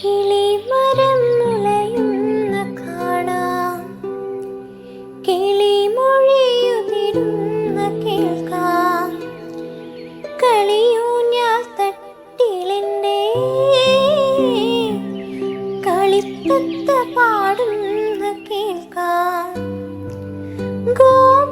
കിളിമരം മുളയുന്ന കാണാം. കിളിമൊഴിയുതിരുന്ന കേൾക്കാം. കളിയൂഞ്ഞാൽ തട്ടിലെന്റെ കളിത്തത്ത പാടുന്ന കേൾക്കാം. ഗോപുരത്താഴത്ത്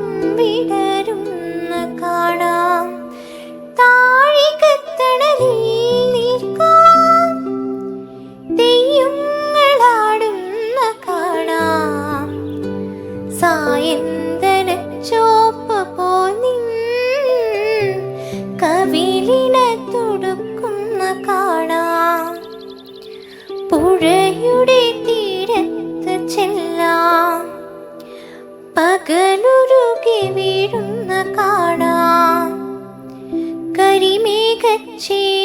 കവിളിന തുടുക്കുന്ന കാണാം. പുഴയുടെ തീരത്ത് ചെല്ലാം. പകലുരുകി വീഴുന്ന കാണാം. കരിമേഘച്ചേലിൽ